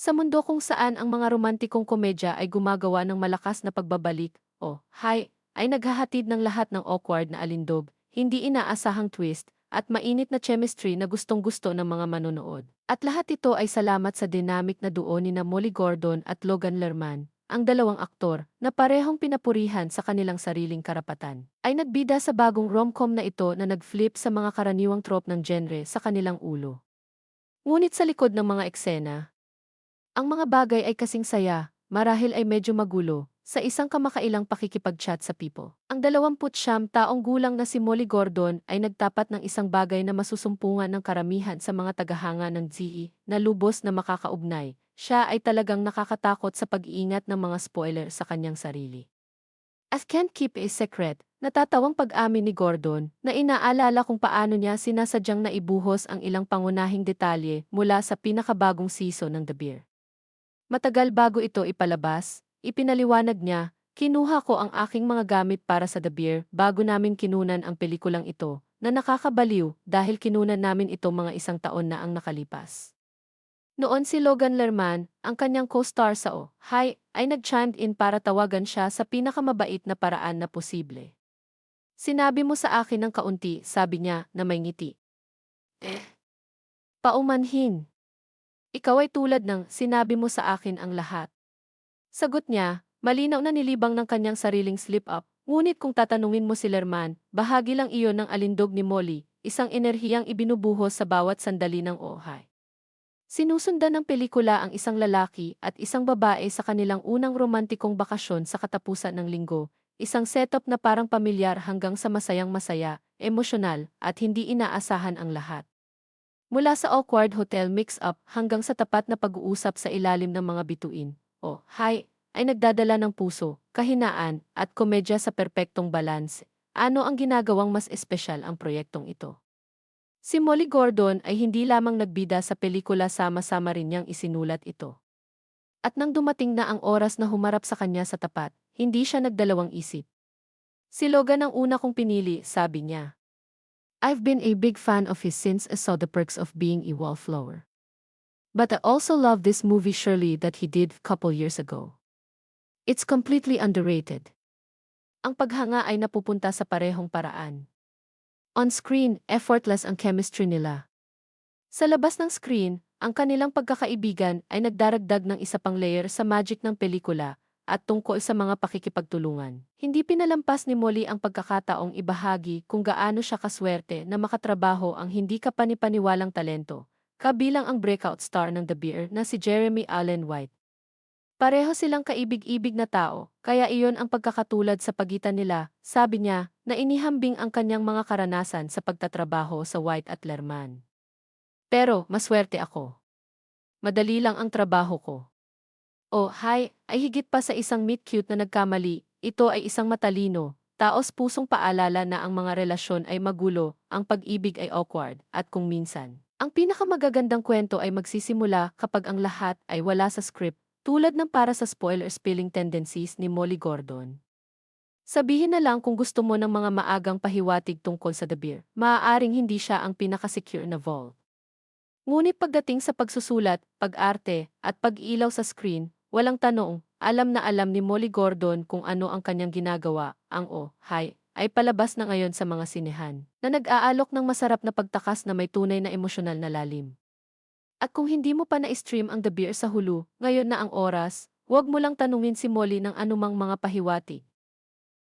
Sa mundo kung saan ang mga romantikong komedya ay gumagawa ng malakas na pagbabalik, o, hi, ay naghahatid ng lahat ng awkward na alindog, hindi inaasahang twist, at mainit na chemistry na gustong-gusto ng mga manonood. At lahat ito ay salamat sa dynamic na duo ni na Molly Gordon at Logan Lerman, ang dalawang aktor na parehong pinapurihan sa kanilang sariling karapatan. Ay nagbida sa bagong rom-com na ito na nag-flip sa mga karaniwang trope ng genre sa kanilang ulo. Ngunit sa likod ng mga eksena, ang mga bagay ay kasing saya, marahil ay medyo magulo, sa isang kamakailang pakikipag-chat sa Pipo. Ang 29 taong gulang na si Molly Gordon ay nagtapat ng isang bagay na masusumpungan ng karamihan sa mga tagahanga ng GE na lubos na makakaugnay. Siya ay talagang nakakatakot sa pag-iingat ng mga spoiler sa kanyang sarili. As can't keep a secret, natatawang pag-amin ni Gordon na inaalala kung paano niya sinasadyang naibuhos ang ilang pangunahing detalye mula sa pinakabagong season ng The Bear. Matagal bago ito ipalabas, ipinaliwanag niya, kinuha ko ang aking mga gamit para sa The Beer bago namin kinunan ang pelikulang ito, na nakakabaliw dahil kinunan namin ito mga isang taon na ang nakalipas. Noon si Logan Lerman, ang kanyang co-star sa O, Hi, ay nag-chimed in para tawagan siya sa pinakamabait na paraan na posible. Sinabi mo sa akin ng kaunti, sabi niya, na may ngiti. Eh. Paumanhin. Ikaw ay tulad ng sinabi mo sa akin ang lahat. Sagot niya, malinaw na nilibang ng kanyang sariling slip-up, ngunit kung tatanungin mo si Lerman, bahagi lang iyon ng alindog ni Molly, isang enerhiyang ibinubuhos sa bawat sandali ng ohay. Sinusundan ng pelikula ang isang lalaki at isang babae sa kanilang unang romantikong bakasyon sa katapusan ng linggo, isang setup na parang pamilyar hanggang sa masayang masaya, emosyonal, at hindi inaasahan ang lahat. Mula sa awkward hotel mix-up hanggang sa tapat na pag-uusap sa ilalim ng mga bituin, o hi, ay nagdadala ng puso, kahinaan, at komedya sa perpektong balance. Ano ang ginagawang mas espesyal ang proyektong ito? Si Molly Gordon ay hindi lamang nagbida sa pelikula sama-sama rin niyang isinulat ito. At nang dumating na ang oras na humarap sa kanya sa tapat, hindi siya nagdalawang isip. Si Logan ang una kong pinili, sabi niya. I've been a big fan of his since I saw the perks of being a wallflower. But I also love this movie Shirley that he did couple years ago. It's completely underrated. Ang paghanga ay napupunta sa parehong paraan. On screen, effortless ang chemistry nila. Sa labas ng screen, ang kanilang pagkakaibigan ay nagdaragdag ng isa pang layer sa magic ng pelikula, at tungkol sa mga pakikipagtulungan. Hindi pinalampas ni Molly ang pagkakataong ibahagi kung gaano siya kaswerte na makatrabaho ang hindi kapanipaniwalang talento, kabilang ang breakout star ng The Beer na si Jeremy Allen White. Pareho silang kaibig-ibig na tao, kaya iyon ang pagkakatulad sa pagitan nila, sabi niya, na inihambing ang kanyang mga karanasan sa pagtatrabaho sa White at Lerman. Pero, maswerte ako. Madali lang ang trabaho ko. Oh, hi, ay higit pa sa isang meet-cute na nagkamali, ito ay isang matalino, taos pusong paalala na ang mga relasyon ay magulo, ang pag-ibig ay awkward, at kung minsan. Ang pinakamagagandang kwento ay magsisimula kapag ang lahat ay wala sa script, tulad ng para sa spoiler spilling tendencies ni Molly Gordon. Sabihin na lang kung gusto mo ng mga maagang pahiwatig tungkol sa The Beer, maaaring hindi siya ang pinaka-secure na vault. Ngunit pagdating sa pagsusulat, pag-arte, at pag-ilaw sa screen, Walang tanong, alam na alam ni Molly Gordon kung ano ang kanyang ginagawa, ang O, Hi, ay palabas na ngayon sa mga sinehan, na nag-aalok ng masarap na pagtakas na may tunay na emosyonal na lalim. At kung hindi mo pa na-stream ang The Beer sa Hulu, ngayon na ang oras, huwag mo lang tanungin si Molly ng anumang mga pahiwati,